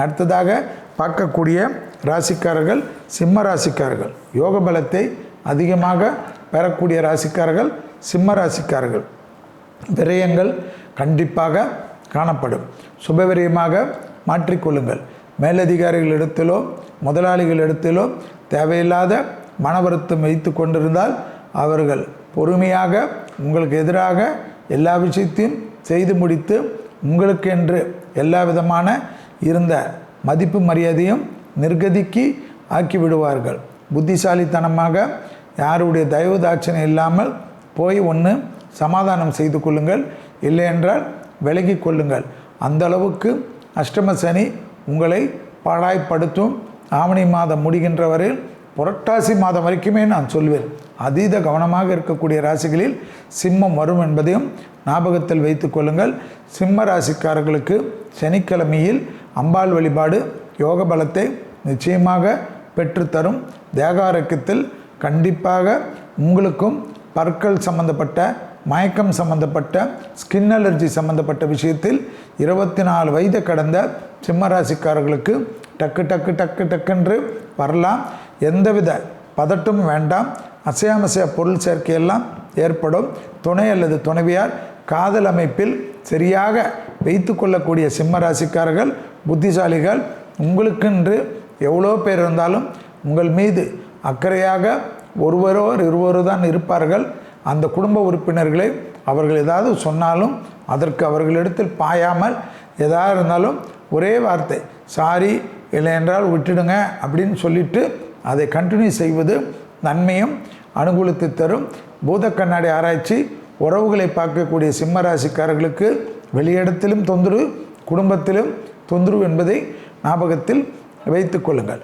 அடுத்ததாக பார்க்கக்கூடிய ராசிக்காரர்கள் சிம்ம ராசிக்காரர்கள். யோக பலத்தை அதிகமாக பெறக்கூடிய ராசிக்காரர்கள் சிம்ம ராசிக்காரர்கள். விரயங்கள் கண்டிப்பாக காணப்படும். சுபவிரயமாக மாற்றிக்கொள்ளுங்கள். மேலதிகாரிகளிடத்திலோ முதலாளிகளிடத்திலோ தேவையில்லாத மன வருத்தம் வைத்து கொண்டிருந்தால் அவர்கள் பொறுமையாக உங்களுக்கு எதிராக எல்லா விஷயத்தையும் செய்து முடித்து உங்களுக்கு என்று எல்லா விதமான இருந்த மதிப்பு மரியாதையும் நிர்கதிக்கு ஆக்கிவிடுவார்கள். புத்திசாலித்தனமாக யாருடைய தயவு தாட்சணை இல்லாமல் போய் ஒன்று சமாதானம் செய்து கொள்ளுங்கள். இல்லையென்றால் விலகி கொள்ளுங்கள். அந்த அளவுக்கு அஷ்டம சனி உங்களை பாடாய்ப்படுத்தும் ஆவணி மாதம் முடிகின்ற வரையில் புரட்டாசி மாதம் வரைக்குமே நான் சொல்வேன். அதீத கவனமாக இருக்கக்கூடிய ராசிகளில் சிம்மம் வரும் என்பதையும் ஞாபகத்தில் வைத்து கொள்ளுங்கள். சிம்ம ராசிக்காரர்களுக்கு சனிக்கிழமையில் அம்பாள் வழிபாடு யோக பலத்தை நிச்சயமாக பெற்றுத்தரும். தேகாரக்கத்தில் கண்டிப்பாக உங்களுக்கும் பற்கள் சம்பந்தப்பட்ட மயக்கம் சம்பந்தப்பட்ட ஸ்கின் அலர்ஜி சம்பந்தப்பட்ட விஷயத்தில் இருபத்தி நாலு வயது கடந்த சிம்மராசிக்காரர்களுக்கு டக்கு டக்கு டக்கு டக்குன்று வரலாம். எந்தவித பதட்டமும் வேண்டாம். அசையாமசைய பொருள் சேர்க்கையெல்லாம் ஏற்படும். துணை அல்லது துணைவியார் காதல் அமைப்பில் சரியாக வைத்து கொள்ளக்கூடிய சிம்ம ராசிக்காரர்கள் புத்திசாலிகள் உங்களுக்கென்று எவ்வளோ பேர் இருந்தாலும் உங்கள் மீது அக்கறையாக ஒருவரோ இருவரோ தான் இருப்பார்கள். அந்த குடும்ப உறுப்பினர்களை அவர்கள் ஏதாவது சொன்னாலும் அதற்கு அவர்களிடத்தில் பாயாமல் எதாக இருந்தாலும் ஒரே வார்த்தை சாரி இல்லை என்றால் விட்டுடுங்க அப்படின்னு சொல்லிட்டு அதை கண்டினியூ செய்வது நன்மையும் அனுகூலித்து தரும். பூத கண்ணாடி ஆராய்ச்சி உறவுகளை பார்க்கக்கூடிய சிம்ம ராசிக்காரர்களுக்கு வெளியிடத்திலும் தொந்தரவு குடும்பத்திலும் தொந்தரவு என்பதை ஞாபகத்தில் வைத்து கொள்ளுங்கள்.